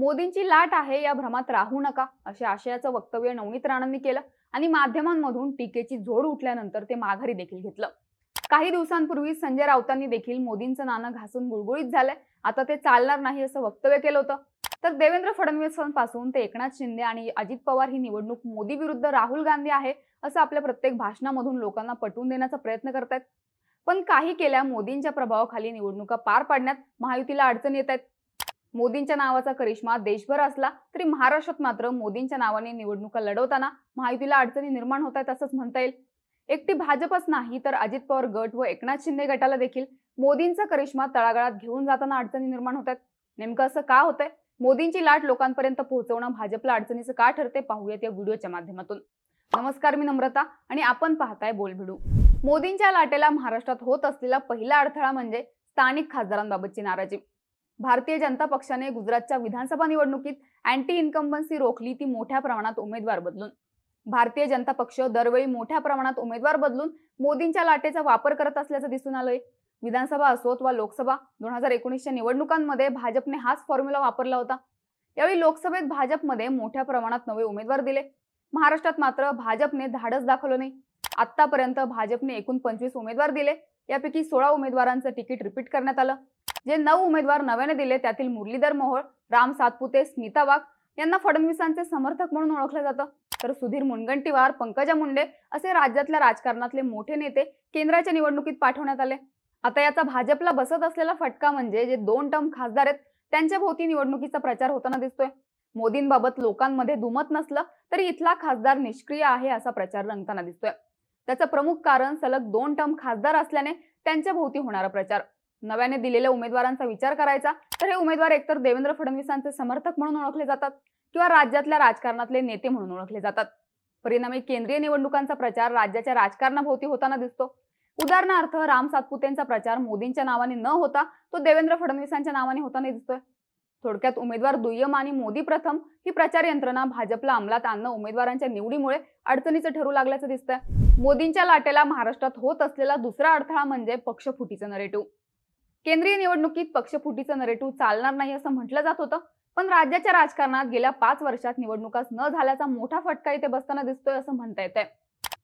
मोदींची लाट आहे या भ्रमात राहू नका अशा आशयाचं वक्तव्य नवनीत राणांनी केलं आणि माध्यमांमधून टीकेची झोड उठल्यानंतर ते माघारी देखील घेतलं. काही दिवसांपूर्वी संजय राऊतांनी देखील मोदींचं नाणं घासून गुळगुळीत झालंय. आता ते चालणार नाही असं वक्तव्य केलं होतं. तर देवेंद्र फडणवीसांपासून ते एकनाथ शिंदे आणि अजित पवार ही निवडणूक मोदी विरुद्ध राहुल गांधी आहे असं आपल्या प्रत्येक भाषणामधून लोकांना पटवून देण्याचा प्रयत्न करतायत. पण काही केल्या मोदींच्या प्रभावाखाली निवडणुका पार पाडण्यात महायुतीला अडचण येत आहेत मोदींच्या नावाचा करिश्मा देशभर असला तरी महाराष्ट्रात मात्र मोदींच्या नावाने निवडणुका लढवताना महायुतीला अडचणी निर्माण होत आहेत असंच म्हणता येईल. एकटी भाजपच नाही तर अजित पवार गट व एकनाथ शिंदे गटाला देखील मोदींचा करिश्मा तळागाळात घेऊन जाताना अडचणी निर्माण होत आहेत. नेमकं असं का होतंय? मोदींची लाट लोकांपर्यंत पोहोचवणं भाजपला अडचणीचं का ठरते पाहूयात या व्हिडिओच्या माध्यमातून. नमस्कार मी नम्रता आणि आपण पाहताय बोलभिडू. मोदींच्या लाटेला महाराष्ट्रात होत असलेला पहिला अडथळा म्हणजे स्थानिक खासदारांबाबतची नाराजी. भारतीय जनता पक्षाने गुजरातच्या विधानसभा निवडणुकीत अँटी इन्कम्बन्सी रोखली ती मोठ्या प्रमाणात उमेदवार बदलून. भारतीय जनता पक्ष दरवेळी मोठ्या प्रमाणात उमेदवार बदलून मोदींच्या लाटेचा वापर करत असल्याचं दिसून आलंय. विधानसभा असोत वा लोकसभा दोन हजार एकोणीसच्या निवडणुकांमध्ये भाजपने हाच फॉर्म्युला वापरला होता. यावेळी लोकसभेत भाजपमध्ये मोठ्या प्रमाणात नवे उमेदवार दिले. महाराष्ट्रात मात्र भाजपने धाडस दाखवलं नाही. आतापर्यंत भाजपने एकूण पंचवीस उमेदवार दिले. यापैकी सोळा उमेदवारांचं तिकीट रिपीट करण्यात आलं. जे नऊ उमेदवार नव्याने दिले त्यातील मुरलीधर मोहोळ राम सातपुते स्मिता वाघ यांना फडणवीसांचे समर्थक म्हणून ओळखलं जातं. तर सुधीर मुनगंटीवार पंकजा मुंडे असे राज्यातल्या राजकारणातले मोठे नेते केंद्राच्या निवडणुकीत पाठवण्यात आले. आता याचा भाजपला बसत असलेला फटका म्हणजे जे दोन टर्म खासदार आहेत त्यांच्या भोवती निवडणुकीचा प्रचार होताना दिसतोय. मोदींबाबत लोकांमध्ये दुमत नसलं तरी इथला खासदार निष्क्रिय आहे असा प्रचार रंगताना दिसतोय. त्याचं प्रमुख कारण सलग दोन टर्म खासदार असल्याने त्यांच्या भोवती होणारा प्रचार. नव्याने दिलेल्या उमेदवारांचा विचार करायचा तर हे उमेदवार एकतर देवेंद्र फडणवीसांचे समर्थक म्हणून ओळखले जातात किंवा राज्यातल्या राजकारणातले नेते म्हणून ओळखले जातात. परिणामी केंद्रीय निवडणुकांचा प्रचार राज्याच्या राजकारणाभोवती होताना दिसतो. उदाहरणार्थ राम सातपुतेंचा प्रचार मोदींच्या नावाने न होता तो देवेंद्र फडणवीसांच्या नावाने होताना दिसतोय. थोडक्यात उमेदवार दुय्यम आणि मोदी प्रथम ही प्रचार यंत्रणा भाजपला अंमलात आणणं उमेदवारांच्या निवडीमुळे अडचणीचं ठरू लागल्याचं दिसतंय. मोदींच्या लाटेला महाराष्ट्रात होत असलेला दुसरा अडथळा म्हणजे पक्षफुटीचं नरेटिव्ह केंद्रीय निवडणुकीत पक्षफुटीचं नरेटिव्ह चालणार नाही असं म्हटलं जात होतं. पण राज्याच्या राजकारणात गेल्या पाच वर्षात निवडणुकाच न झाल्याचा मोठा फटका इथे बसताना दिसतोय असं म्हणता येत आहे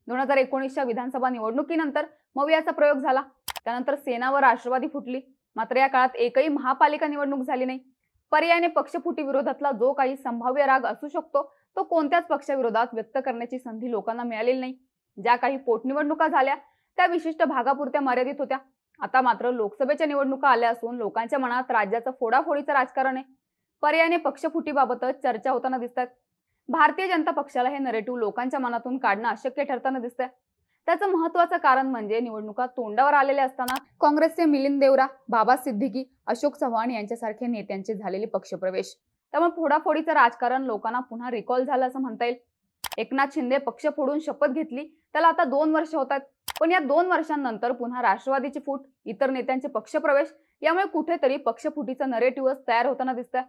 दोन हजार एकोणीसच्या विधानसभा निवडणुकीनंतर मवियाचा प्रयोग झाला. त्यानंतर सेना व राष्ट्रवादी फुटली. मात्र या काळात एकही महापालिका निवडणूक झाली नाही. पर्यायाने पक्षफुटी विरोधातला जो काही संभाव्य राग असू शकतो तो कोणत्याच पक्षाविरोधात व्यक्त करण्याची संधी लोकांना मिळालेली नाही. ज्या काही पोटनिवडणुका झाल्या त्या विशिष्ट भागापुरत्या मर्यादित होत्या. आता मात्र लोकसभेच्या निवडणुका आल्या असून लोकांच्या मनात राज्याचं फोडाफोडीचं राजकारण आहे. पर्यायाने पक्षफुटीबाबतच चर्चा होताना दिसतात भारतीय जनता पक्षाला हे नरेटिव्ह लोकांच्या मनातून काढणं अशक्य ठरताना दिसतंय. त्याचं महत्वाचं कारण म्हणजे निवडणुका तोंडावर आलेल्या असताना काँग्रेसचे मिलिंद देवरा बाबा सिद्दीकी अशोक चव्हाण यांच्यासारख्या नेत्यांचे झालेले पक्षप्रवेश. त्यामुळे फोडाफोडीचं राजकारण लोकांना पुन्हा रिकॉल झालं असं म्हणता येईल. एकनाथ शिंदे पक्ष फोडून शपथ घेतली. त्याला आता दोन वर्ष होतात पण या दोन वर्षांनंतर पुन्हा राष्ट्रवादीची फूट इतर नेत्यांचे पक्षप्रवेश यामुळे कुठेतरी पक्षफुटीचा नरेटिव्हच तयार होताना दिसतंय.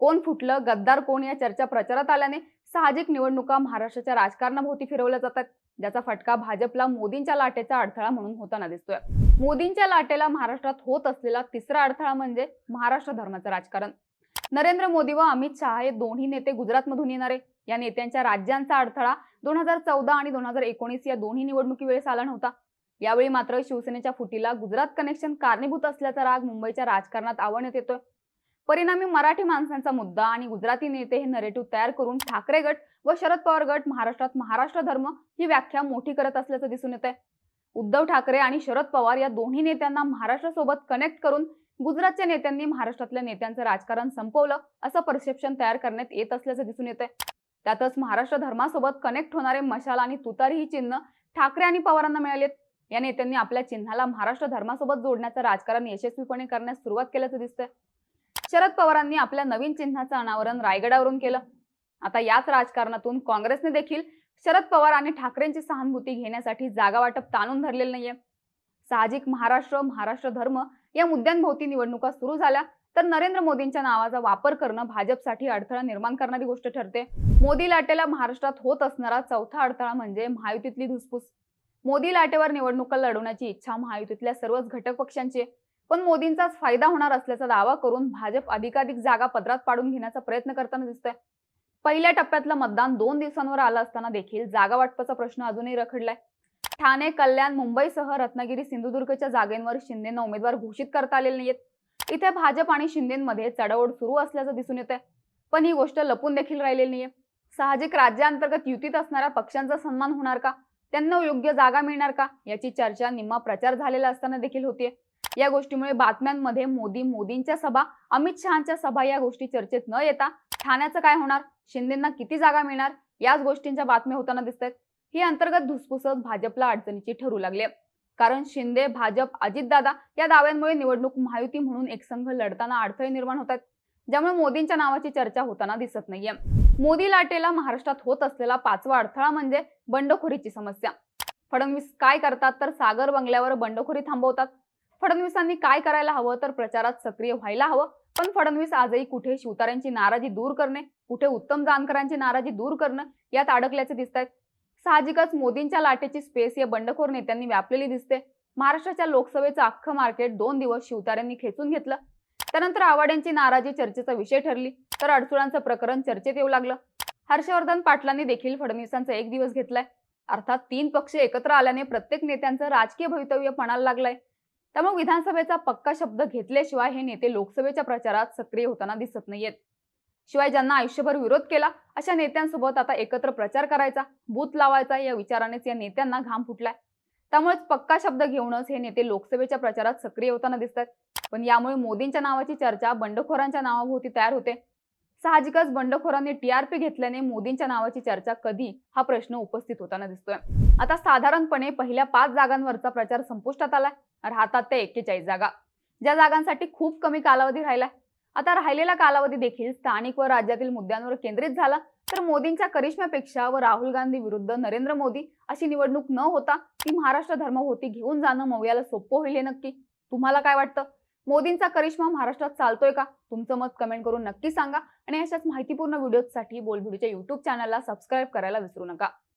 कोण फुटलं गद्दार कोण या चर्चा प्रचारात आल्याने साहजिक निवडणुका महाराष्ट्राच्या राजकारणाभोवती फिरवल्या जातात ज्याचा फटका भाजपला मोदींच्या लाटेचा अडथळा म्हणून होताना दिसतोय. मोदींच्या लाटेला महाराष्ट्रात होत असलेला तिसरा अडथळा म्हणजे महाराष्ट्र धर्माचं राजकारण. नरेंद्र मोदी व अमित शहा हे दोन्ही नेते गुजरातमधून येणारे. या नेत्यांच्या राज्यांचा अडथळा दोन हजार चौदा आणि दोन हजार एकोणीस या दोन्ही निवडणुकीवेळेस आला नव्हता. यावेळी मात्र शिवसेनेच्या फुटीला गुजरात कनेक्शन कारणीभूत असल्याचा राग मुंबईच्या राजकारणात आवडण्यात येतोय. परिणामी मराठी माणसांचा मुद्दा आणि गुजराती नेते हे नरेटिव्ह तयार करून ठाकरे गट व शरद पवार गट महाराष्ट्रात महाराष्ट्र धर्म ही व्याख्या मोठी करत असल्याचं दिसून येत आहे उद्धव ठाकरे आणि शरद पवार या दोन्ही नेत्यांना महाराष्ट्रासोबत कनेक्ट करून गुजरातच्या नेत्यांनी महाराष्ट्रातल्या नेत्यांचं राजकारण संपवलं असं परसेप्शन तयार करण्यात येत असल्याचं दिसून येत आहे त्यातच महाराष्ट्र धर्मासोबत कनेक्ट होणारे मशाल आणि तुतारी ही चिन्ह ठाकरे आणि पवारांना मिळालेत. या नेत्यांनी आपल्या चिन्हाला महाराष्ट्र धर्मासोबत जोडण्याचं राजकारण यशस्वीपणे करण्यास सुरुवात केल्याचं दिसतंय. शरद पवारांनी आपल्या नवीन चिन्हाचं अनावरण रायगडावरून केलं. आता याच राजकारणातून काँग्रेसने देखील शरद पवार आणि ठाकरेंची सहानुभूती घेण्यासाठी जागा वाटप ताणून धरलेलं नाहीये. साहजिक महाराष्ट्र महाराष्ट्र धर्म या मुद्द्यांभोवती निवडणुका सुरू झाल्या. तर नरेंद्र मोदींच्या नावाचा वापर करणं भाजपसाठी अडथळा निर्माण करणारी गोष्ट ठरते. मोदी लाटेला महाराष्ट्रात होत असणारा चौथा अडथळा म्हणजे महायुतीतली धुसफूस. मोदी लाटेवर निवडणुका लढवण्याची इच्छा महायुतीतल्या सर्वच घटक पक्षांची पण मोदींचाच फायदा होणार असल्याचा दावा करून भाजप अधिकाधिक जागा पदरात पाडून घेण्याचा प्रयत्न करताना दिसतोय. पहिल्या टप्प्यातलं मतदान दोन दिवसांवर आलं असताना देखील जागा वाटपाचा प्रश्न अजूनही रखडलाय. ठाणे कल्याण मुंबईसह रत्नागिरी सिंधुदुर्गच्या जागेंवर शिंदेना उमेदवार घोषित करता आलेले नाहीयेत. इथे भाजप आणि शिंदेमध्ये चढाओढ सुरू असल्याचं दिसून येत आहे पण ही गोष्ट लपून देखील राहिलेली नाहीये. साहजिक राज्यांतर्गत युतीत असणाऱ्या पक्षांचा सन्मान होणार का? त्यांना योग्य जागा मिळणार का? याची चर्चा निम्मा प्रचार झालेला असताना देखील होतीये. या गोष्टीमुळे बातम्यांमध्ये मोदी मोदींच्या सभा अमित शहाच्या सभा या गोष्टी चर्चेत न येता ठाण्याचं काय होणार? शिंदेना किती जागा मिळणार? याच गोष्टींच्या बातम्या होताना दिसत आहेत ही अंतर्गत धुसफुसत भाजपला अडचणीची ठरू लागली आहे. कारण शिंदे भाजप अजितदादा या दाव्यांमुळे निवडणूक महायुती म्हणून एकसंघ लढताना अडथळे निर्माण होतात ज्यामुळे मोदींच्या नावाची चर्चा होताना दिसत नाहीये. मोदी लाटेला महाराष्ट्रात होत असलेला पाचवा अडथळा म्हणजे बंडखोरीची समस्या. फडणवीस काय करतात तर सागर बंगल्यावर बंडखोरी थांबवतात. फडणवीसांनी काय करायला हवं तर प्रचारात सक्रिय व्हायला हवं. पण फडणवीस आजही कुठे शिवतार्यांची नाराजी दूर करणे कुठे उत्तम जानकरांची नाराजी दूर करणं यात अडकल्याचे दिसत आहेत साहजिकच मोदींच्या लाटेची स्पेस या बंडखोर नेत्यांनी व्यापलेली दिसते. महाराष्ट्राच्या लोकसभेचं अख्खं मार्केट दोन दिवस शिवतार्यांनी खेचून घेतलं. त्यानंतर आवाड्यांची नाराजी चर्चेचा विषय ठरली तर अडचणांचं प्रकरण चर्चेत येऊ लागलं. हर्षवर्धन पाटलांनी देखील फडणवीसांचा एक दिवस घेतलाय. अर्थात तीन पक्ष एकत्र आल्याने प्रत्येक नेत्यांचं राजकीय भवितव्य पणाला लागलंय. त्यामुळे विधानसभेचा पक्का शब्द घेतल्याशिवाय हे नेते लोकसभेच्या प्रचारात सक्रिय होताना दिसत नाहीयेत. शिवाय ज्यांना आयुष्यभर विरोध केला अशा नेत्यांसोबत आता एकत्र प्रचार करायचा बूथ लावायचा या विचारानेच या नेत्यांना घाम फुटलाय. त्यामुळेच पक्का शब्द घेऊनच हे नेते लोकसभेच्या प्रचारात सक्रिय होताना दिसतात पण यामुळे मोदींच्या नावाची चर्चा बंडखोरांच्या नावाभोवती तयार होते. साहजिकच बंडखोरांनी टीआरपी घेतल्याने मोदींच्या नावाची चर्चा कधी हा प्रश्न उपस्थित होताना दिसतोय. आता साधारणपणे पहिल्या पाच जागांवरचा प्रचार संपुष्टात आलाय. राहतात त्या एक्केचाळीस जागा. ज्या जागांसाठी खूप कमी कालावधी राहिलाय. आता राहिलेला कालावधी देखील स्थानिक व राज्यातील मुद्द्यांवर केंद्रित झाला तर मोदींच्या करिश्म्यापेक्षा व राहुल गांधी विरुद्ध नरेंद्र मोदी अशी निवडणूक न होता ती महाराष्ट्र धर्मभोवती घेऊन जाणं मौयाला सोपं होईल हे नक्की. तुम्हाला काय वाटतं? मोदींचा करिश्मा महाराष्ट्रात चालतोय का? तुमचं मत कमेंट करून नक्की सांगा आणि अशाच माहितीपूर्ण व्हिडिओसाठी बोलभिडूच्या युट्यूब चॅनलला सबस्क्राईब करायला विसरू नका.